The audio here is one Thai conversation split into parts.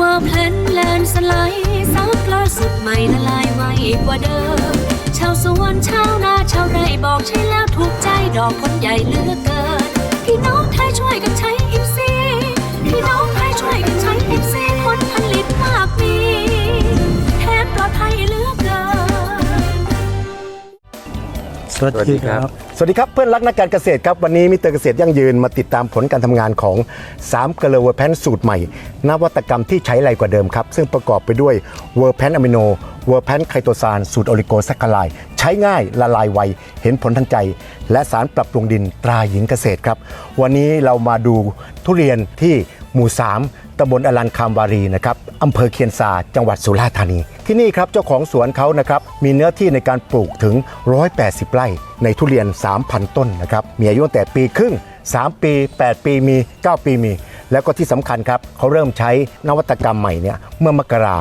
ว่าเพลนแลนสไลด์ซับล่าสุดใหม่ละลายไวกว่าเดิม ชาวสวนชาวนาชาวไร่บอกใช่แล้วถูกใจดอกคนใหญ่เหลือกเกิน พี่น้องไทยช่วยกันใช้อิฟซีพี่น้อง สวัสดีครับ สวัสดีครับเพื่อนรักนักการเกษตรครับวันนี้มิเตอร์เกษตรยั่งยืนมาติดตามผลการทำงานของ3เกลือเวอร์แพนสูตรใหม่ นวัตกรรมที่ใช้ไรกว่าเดิมครับ ซึ่งประกอบไปด้วยเวอร์แพนอะมิโนเวอร์แพนไคโตซานสูตรโอลิโกแซคคาไลใช้ง่ายละลายไว เห็นผลทันใจ และสารปรับปรุงดินตราหญิงเกษตรครับ วันนี้เรามาดูทุเรียนที่หมู่ 3 ตำบลอลันคามวารีนะครับอำเภอเคียนซาจังหวัดสุราษฎร์ธานี ที่นี่ครับเจ้าของสวนเขานะครับมีเนื้อที่ในการปลูกถึง 180 ไร่ ในทุเรียน 3,000 ต้นนะครับมีอายุตั้งแต่ปีครึ่ง 3 ปี 8 ปีมี 9 ปีมี แล้วก็ที่สำคัญครับเขาเริ่มใช้นวัตกรรมใหม่เนี่ยเมื่อมกรา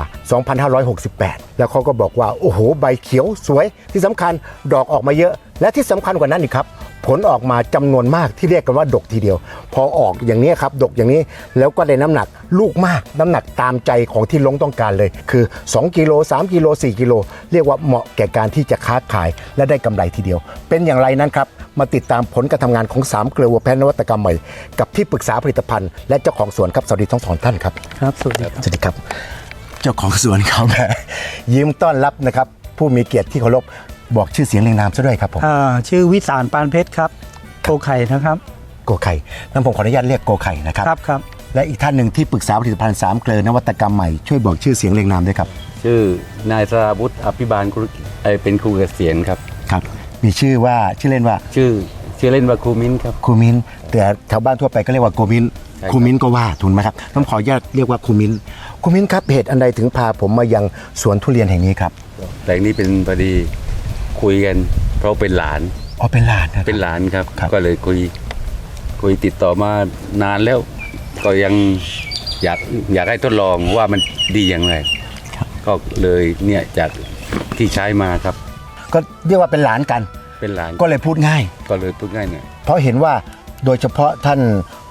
2568 แล้วเขาก็บอกว่าโอ้โหใบเขียวสวย ที่สำคัญดอกออกมาเยอะ และที่สำคัญกว่านั้นอีกครับ ผลออกมาจำนวนมากที่เรียกกันว่าดกทีเดียว พอออกอย่างนี้ครับดกอย่างนี้แล้วก็ได้น้ำหนักลูกมาก น้ำหนักตามใจของที่ลงต้องการเลย คือ 2กิโล3กิโล4กิโลเรียกว่าเหมาะแก่การที่จะค้าขายและได้กำไรทีเดียว เป็นอย่างไรนั้นครับมาติดตามผลการทำงานของ3เกลือวัวแพนนวัตกรรมใหม่กับที่ปรึกษาผลิตภัณฑ์และเจ้าของสวนครับสวัสดีทั้งสองท่านครับครับสวัสดีครับสวัสดีครับ เจ้าของสวนเขาแหมยิ้มต้อนรับนะครับผู้มีเกียรติที่เคารพ บอกชื่อเสียงเรียงนามซะด้วยครับผมอ่าชื่อวิสารปานเพชรครับโกไข่นะครับโกไข่นั้นผมขออนุญาตเรียกโกไข่นะครับครับครับและอีกท่านหนึ่งที่ปรึกษาผลิตภัณฑ์สามเกลือนวัตกรรมใหม่ช่วยบอกชื่อเสียงเรียงนามด้วยครับ ชื่อนายสราวุฒิอภิบาลครูเอ่อเป็นครูเกษียณครับครับ มีชื่อว่าชื่อเล่นว่าชื่อชื่อเล่นว่าครูมิ้นครับครูมินแต่แถวบ้านทั่วไปก็เรียกว่าโกมินใช่ครับครูมินก็ว่าถูกไหมครับต้องขออนุญาตเรียกว่าครูมินครูมินครับเหตุอันใดถึงพาผมมายังสวนทุเรียนแห่งนี้ครับแต่นี้เป็นพอดี คุยกัน เพราะเป็นหลานอ๋อเป็นหลานนะเป็นหลานครับ ครับ ก็เลยคุย คุยติดต่อมานานแล้ว ก็ยังอยากอยากให้ทดลองว่ามันดีอย่างไร ก็เลยเนี่ยจากที่ใช้มาครับ ก็เรียกว่าเป็นหลานกัน เป็นหลานก็เลยพูดง่าย ก็เลยพูดง่ายหน่อย เพราะเห็นว่าโดยเฉพาะท่าน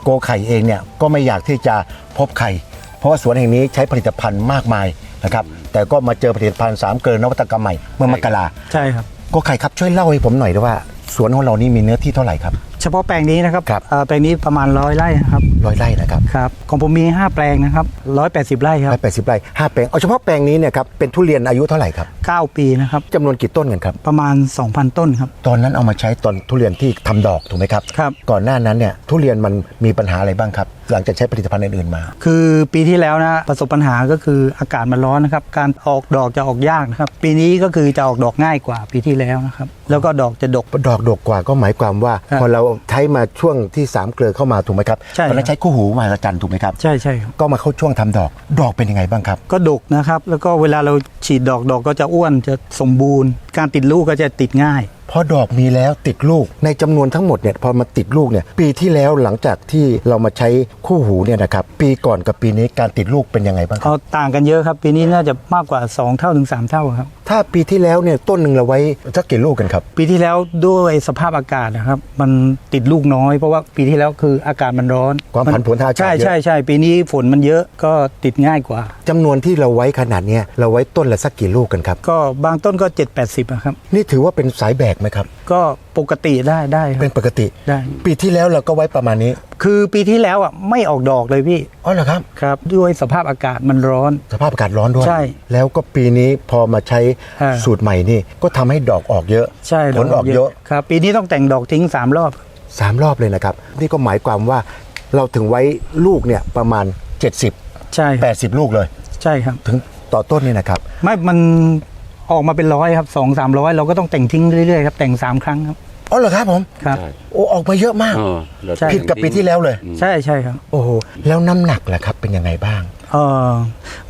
โกไข่เองเนี่ยก็ไม่อยากที่จะพบไข่ เพราะว่าสวนแห่งนี้ใช้ผลิตภัณฑ์มากมายนะครับ แต่ก็มาเจอผลิตภัณฑ์สามเกลือนวัตกรรมใหม่เมื่อมกราใช่ครับโกไข่ครับช่วยเล่าให้ผมหน่อยด้วยว่า สวนของเรานี่มีเนื้อที่เท่าไหร่ครับ เฉพาะแปลงนี้นะครับครับอ่าแปลงนี้ประมาณร้อยไร่นะครับร้อยไร่นะครับครับ ของผมมี 5 แปลงนะครับ 180 ไร่คร้รัอยแปดสิบไร่ห้าแปลงเอาเฉพาะแปลงนี้เนี่ยครับเป็นทุเรียนอายุเท่าไหร่ครับบ 9 ปีนะครับ จำนวนกี่ต้นกันครับ ประมาณ 2,000 ต้นครับ ตอนนั้นเอามาใช้ตอนทุเรียนที่ทำดอกถูกไหมครับ ครับ ก่อนหน้านั้นเนี่ยทุเรียนมันมีปัญหาอะไรบ้างครับหลังจากใช้ผลิตภัณฑ์อื่นๆมา คือปีที่แล้วนะประสบปัญหาก็คืออากาศมันร้อนนะครับ การออกดอกจะออกยากนะครับ ปีนี้ก็คือจะออกดอกง่ายกว่าปีที่แล้วนะครับ แล้วก็ดอกจะดก ดอกดกกว่าก็หมายความว่าครับพอเราใช้มาช่วงที่สามเกลือเข้ามาถูกไหมครับใช่ตอนนั้ครันบใช้คู่หูมาละจันถูกไหมครับใช่ใช่ครับก็มาเข้าช่วงทำดอกดอกเป็นยังไงบ้างครับ ก็ดกนะครับ แล้วก็เวลาเราฉีดดอกดอกก็จะอ้วนจะสมบูรณ์ การติดลูกก็จะติดง่ายพ อดอกมีแล้วติดลูกในจำนวนทั้งหมดเนี่ยพอมาติดลูกเนี่ยปีที่แล้วหลังจากที่เรามาใช้คู่หูเนี่ยนะครับปีก่อนกับปีนี้การติดลูกเป็นยังไงบ้างครับเอาต่างกันเยอะครับ ปีนี้น่าจะมากกว่า 2 เท่าถึง 3 เท่าครับถ้าปีที่แล้วเนี่ยต้นหนึ่งเราไว้สักกี่ลูกกันครับ ปีที่แล้วด้วยสภาพอากาศนะครับ มันติดลูกน้อยเพราะว่าปีที่แล้วคืออากาศมันร้อนความผันผวนทางอากาศใช่เยอะใช่ใช่ปีนี้ฝนมันเยอะก็ติดง่ายกว่าจำนวนที่เราไว้ขนาดเนี้ยเราไว้ต้นละสักกี่ลูกกันครับ ก็บางต้นก็ 7 80นะครับนี่ถือว่าเป็นสายแบกไหมครับ ก็ ปกติได้ได้คเป็รันบปกติได้ ปีที่แล้วเราก็ไว้ประมาณนี้ คือปีที่แล้วอะไม่ออกดอกเลยพี่อ๋อเหรอครับครับด้วยสภาพอากาศมันร้อน สภาพอากาศร้อนด้วยใช่ แล้วก็ปีนี้พอมาใช้อ่า สูตรใหม่นี่ ก็ทำให้ดอกออกเยอะใช่ผลออกเยอะ ครับ ปีนี้ต้องแต่งดอกทิ้ง3รอบ สามรอบเลยนะครับ นี่ก็หมายความว่าเราถึงไว้ลูกเนี่ยประมาณ 70 ใช่ครับ80 ลูกเลย ใช่ครับ ถึงต่อต้นนี่นะครับ ไม่มัน ออกมาเป็นร้อยครับสองสามร้อยเราก็ต้องแต่งทิ้งเรื่อยๆครับแต่งสามครั้งครับอ๋อเหรอครับผม ครับ ใช่โอ้ออกมาเยอะมาก เออเราใช่ผิดกับปีที่แล้วเลยใช่ใช่ครับ โอ้โหแล้วน้ำหนักล่ะครับเป็นยังไงบ้าง เออ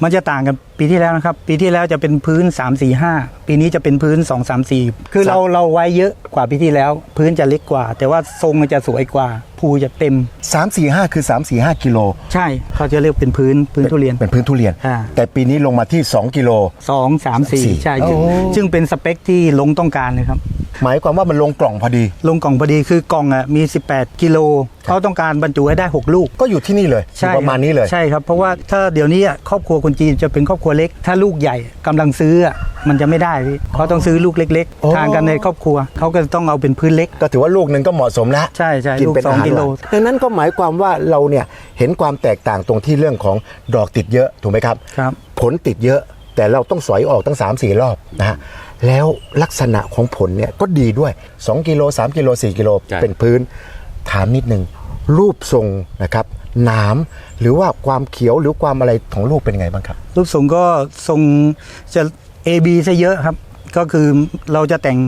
มันจะต่างกันปีที่แล้วนะครับ ปีที่แล้วจะเป็นพื้น 3 4 5 ปีนี้จะเป็นพื้น 2 3 4 คือเราเราไว้เยอะกว่าปีที่แล้ว พื้นจะเล็กกว่า แต่ว่าทรงมันจะสวยกว่าภูจะเต็ม 3 4 5 คือ 3 4 5 กิโล ใช่เขาจะเรียกเป็นพื้นพื้นทุเรียนเป็นพื้นทุเรียน อ่า แต่ปีนี้ลงมาที่ 2 กิโลสองสามสี่สี่ใช่โอ้ ซึ่งเป็นสเปคที่ลงต้องการเลยครับ หมายความว่ามันลงกล่องพอดี ลงกล่องพอดีคือกล่องอะมี 18 กิโลเขาต้องการบรรจุให้ได้ 6 ลูก ก็อยู่ที่นี่เลยอยู่ประมาณนี้เลยใช่ครับ เพราะว่าถ้าเดี๋ยวนี้อะครอบครัวคนจีนจะเป็นครอบครัวเล็ก ถ้าลูกใหญ่กำลังซื้ออะมันจะไม่ได้พี่เขาต้องซื้อลูกเล็กอ๋อๆทานกันในครอบครัวเขาก็ต้องเอาเป็นพื้นเล็ก ก็ถือว่าลูกหนึ่งก็เหมาะสมแล้วใช่ใช่กินลูกเป็นสออางหารกิโลหลักดังนั้นก็หมายความว่าเราเนี่ยเห็นความแตกต่างตรงที่เรื่องของดอกติดเยอะถูกไหมครับครับผลติดเยอะ แต่เราต้องสอยออกตั้ง 3 4 รอบนะฮะแล้วลักษณะของผลเนี่ยก็ดีด้วย 2 กิโล 3 กิโล 4 กิโลใช่ เป็นพื้น ถามนิดนึง รูปทรงนะครับหนามหรือว่าความเขียวหรือความอะไรของลูกเป็นไงบ้างครับ รูปทรงก็ทรงจะ A B ซะเยอะครับ ก็คือเราจะแต่ง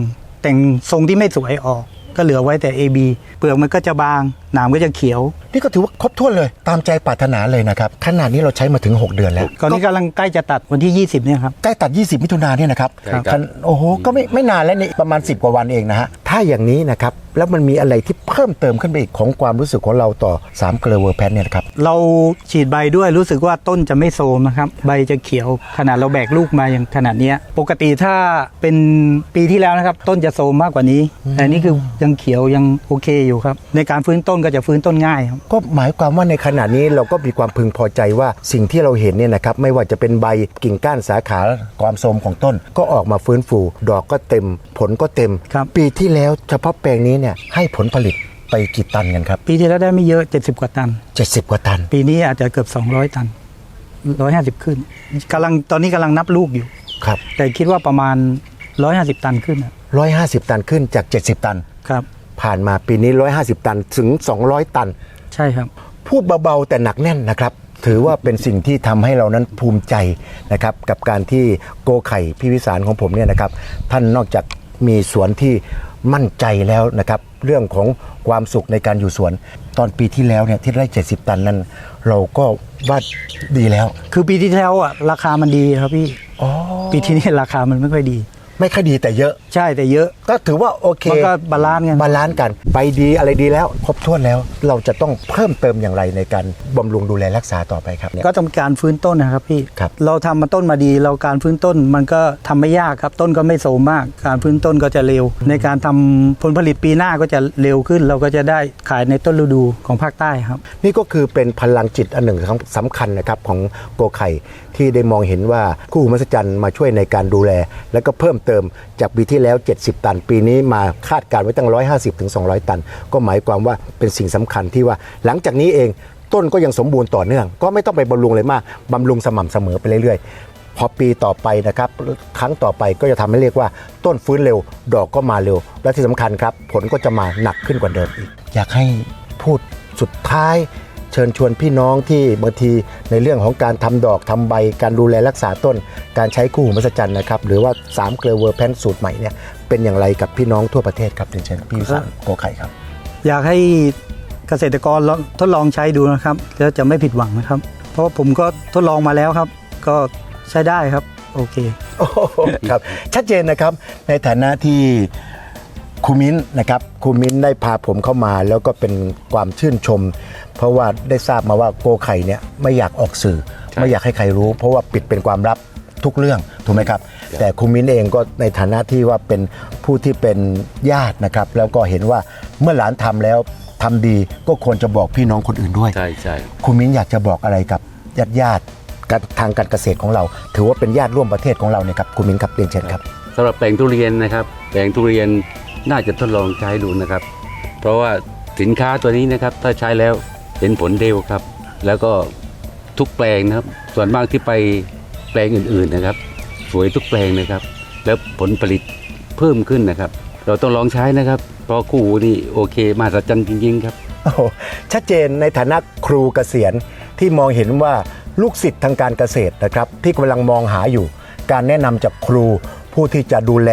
แต่งทรงที่ไม่สวยออก ก็เหลือไว้แต่ A B เปลือกมันก็จะบาง หนามก็จะเขียว นี่ก็ถือว่าครบถ้วนเลยตามใจปรารถนาเลยนะครับขนาดนี้เราใช้มาถึง 6 เดือนแล้วตอนนี้กำลังใกล้จะตัดวันที่ 20เนี่ยครับใกล้ตัด 20 มิถุนายนเนี่ยนะครับครับคันโอ้โหก็ไม่ไม่นานแล้วนี่ประมาณ 10 กว่าวันเองนะฮะถ้าอย่างนี้นะครับแล้วมันมีอะไรที่เพิ่มเติมขึ้นไปอีกของความรู้สึกของเราต่อ3เกลือเวอร์แพนเนี่ยนะครับ เราฉีดใบด้วยรู้สึกว่าต้นจะไม่โทรมนะครับ ใบจะเขียวขนาดเราแบกลูกมาอย่างขนาดเนี้ยปกติถ้าเป็นปีที่แล้วนะครับ ต้นจะโทรมมากกว่านี้ แต่นี่คือยังเขียวยังโอเคอยู่ครับ ในการฟื้นต้นก็จะฟื้นต้นง่ายครับ ก็หมายความว่าในขณะนี้เราก็มีความพึงพอใจว่าสิ่งที่เราเห็นเนี่ยนะครับไม่ว่าจะเป็นใบกิ่งก้านสาขาความโทรมของต้น ก็ออกมาฟื้นฟู ดอกก็เต็ม ผลก็เต็ม ครับ ปีที่แล้วเฉพาะแปลงนี้เนี่ยให้ผลผลิตไปกี่ตันกันครับปีที่แล้วได้ไม่เยอะ 70 กว่าตัน 70 กว่าตัน ปีนี้อาจจะเกือบ 200 ตัน 150 ขึ้นกำลังตอนนี้กำลังนับลูกอยู่ ครับแต่คิดว่าประมาณ 150 ตันขึ้นนะ150 ตันขึ้นจาก 70 ตัน ครับ ผ่านมาปีนี้ 150 ตันถึง 200 ตัน ใช่ครับ พูดเบาๆ แต่หนักแน่นนะครับ ถือว่าเป็นสิ่งที่ทำให้เรานั้นภูมิใจนะครับ กับการที่โกไข่พี่วิสารของผมเนี่ยนะครับ ท่านนอกจากมีสวนที่มั่นใจแล้วนะครับ เรื่องของความสุขในการอยู่สวน ตอนปีที่แล้วเนี่ยที่ได้ 70 ตันนั้น เราก็ว่าดีแล้ว คือปีที่แล้วอะราคามันดีครับพี่อ๋อปีที่นี้ราคามันไม่ค่อยดี ไม่ค่อยดีแต่เยอะ ใช่แต่เยอะ ก็ถือว่าโอเคมันก็บาลานซ์กันบาลานซ์กัน ไปดีอะไรดีแล้ว ครบถ้วนแล้ว เราจะต้องเพิ่มเติมอย่างไรในการบำรุงดูแลรักษาต่อไปครับเนี่ย ก็ต้องการฟื้นต้นนะครับพี่ ครับเราทำมาต้นมาดี เราการฟื้นต้นมันก็ทำไม่ยากครับต้นก็ไม่โสมมาก การฟื้นต้นก็จะเร็ว ในการทำผลผลิตปีหน้าก็จะเร็วขึ้น เราก็จะได้ขายในต้นฤดูของภาคใต้ครับ นี่ก็คือเป็นพลังจิตอันหนึ่งสำคัญนะครับของโกไข่ที่ได้มองเห็นว่าคู่หูมหัศจรรย์มาช่วยในการดูแล แล้วก็เพิ่มเติมจากปีที่แล้ว 70 ตันปีนี้มาคาดการณ์ไว้ตั้ง 150ถึง200 ตัน ก็หมายความว่าเป็นสิ่งสำคัญที่ว่าหลังจากนี้เองต้นก็ยังสมบูรณ์ต่อเนื่อง ก็ไม่ต้องไปบำรุงเลยมากบำรุงสม่ำเสมอไปเรื่อยๆ พอปีต่อไปนะครับ ครั้งต่อไปก็จะทำให้เรียกว่าต้นฟื้นเร็ว ดอกก็มาเร็ว และที่สำคัญครับ ผลก็จะมาหนักขึ้นกว่าเดิมอีก อยากให้พูดสุดท้าย ชิญชวนพี่น้องที่บางทีในเรื่องของการทำดอกทำใบ การดูแลรักษาต้น การใช้คู่หูมหัศจรรย์นะครับ หรือว่า3เกลือเวอร์แพนสูตรใหม่เนี่ยเป็นอย่างไรกับพี่น้องทั่วประเทศครับเรียนเชิญพี่วิสารโกไข่ครับ อยากให้เกษตรกรลองทดลองใช้ดูนะครับแล้วจะไม่ผิดหวังนะครับ เพราะว่าผมก็ทดลองมาแล้วครับ ก็ใช้ได้ครับโอเคโอ้โหครับชัดเจนนะครับในฐานะที่ครูมิ้นนะครับครูมิ้นได้พาผมเข้ามาแล้วก็เป็นความชื่นชม เพราะว่าได้ทราบมาว่าโกไข่เนี่ยไม่อยากออกสื่อใช่ไม่อยากให้ใครรู้ เพราะว่าปิดเป็นความลับทุกเรื่องถูกไหมครับ แต่ครูมิ้นเองก็ในฐานะที่ว่าเป็นผู้ที่เป็นญาตินะครับ แล้วก็เห็นว่าเมื่อหลานทำแล้วทำดีก็ควรจะบอกพี่น้องคนอื่นด้วยใช่ใช่คุณมิ้นอยากจะบอกอะไรกับญาติญาติๆการทางการเกษตรของเรา ถือว่าเป็นญาติร่วมประเทศของเราเนี่ยครับคุณมิ้นครับเรียนเชิญครับสำหรับแปลงทุเรียนนะครับ แปลงทุเรียนน่าจะทดลองใช้ดูนะครับ เพราะว่าสินค้าตัวนี้นะครับถ้าใช้แล้ว เห็นผลเร็วครับ แล้วก็ทุกแปลงนะครับ ส่วนมากที่ไปแปลงอื่นๆนะครับ สวยทุกแปลงนะครับ แล้วผลผลิตเพิ่มขึ้นนะครับ เราต้องลองใช้นะครับ เพราะคู่หูนี่โอเคมาสัจจันจริงๆครับโอ้โหชัดเจนในฐานะครูเกษียณที่มองเห็นว่าลูกศิษย์ทางการเกษตรนะครับ ที่กำลังมองหาอยู่ การแนะนำจากครูผู้ที่จะดูแล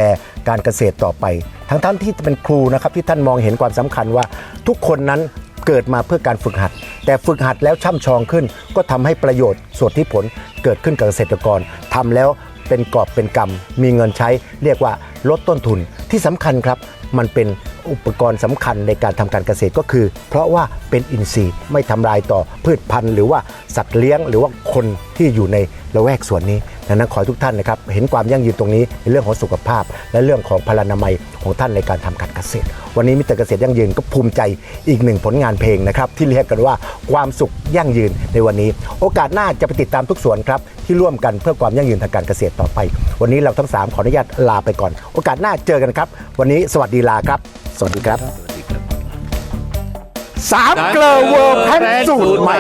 การเกษตรต่อไป ทั้งท่านที่เป็นครูนะครับที่ท่านมองเห็นความสำคัญว่าทุกคนนั้น เกิดมาเพื่อการฝึกหัด แต่ฝึกหัดแล้วช่ำชองขึ้น ก็ทำให้ประโยชน์ส่วนที่ผลเกิดขึ้นกับเกษตรกรทำแล้วเป็นกอบเป็นกำมีเงินใช้ เรียกว่าลดต้นทุนที่สำคัญครับ มันเป็น อุปกรณ์สำคัญในการทำการเกษตรก็คือ เพราะว่าเป็นอินทรีย์ไม่ทำลายต่อพืชพันธุ์หรือว่าสัตว์เลี้ยง หรือว่าคนที่อยู่ในละแวกส่วนนี้ดังนั้นขอทุกท่านนะครับ เห็นความยั่งยืนตรงนี้ในเรื่องของสุขภาพ และเรื่องของพลานามัยของท่านในการทำการเกษตร วันนี้มิตรเกษตรยั่งยืนก็ภูมิใจอีกหนึ่งผลงานเพลงนะครับ ที่เรียกกันว่าความสุขยั่งยืนในวันนี้ โอกาสหน้าจะไปติดตามทุกส่วนครับที่ร่วมกันเพื่อความยั่งยืนทางการเกษตรต่อไป วันนี้เราทั้งสามขออนุญาตลาไปก่อน โอกาสหน้าเจอกันครับ วันนี้สวัสดีลาครับสวัสดีครับสามเกลอเวอร์แพนสูตรใหม่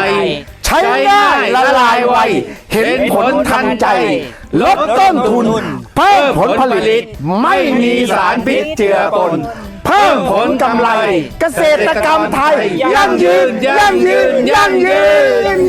ใช้ง่ายละลายไว เห็นผลทันใจ ลดต้นทุน เพิ่มผลผลิต ไม่มีสารพิษเจือปนเพิ่มผลกำไร เกษตรกรรมไทย ยั่งยืน ยั่งยืน ยั่งยืน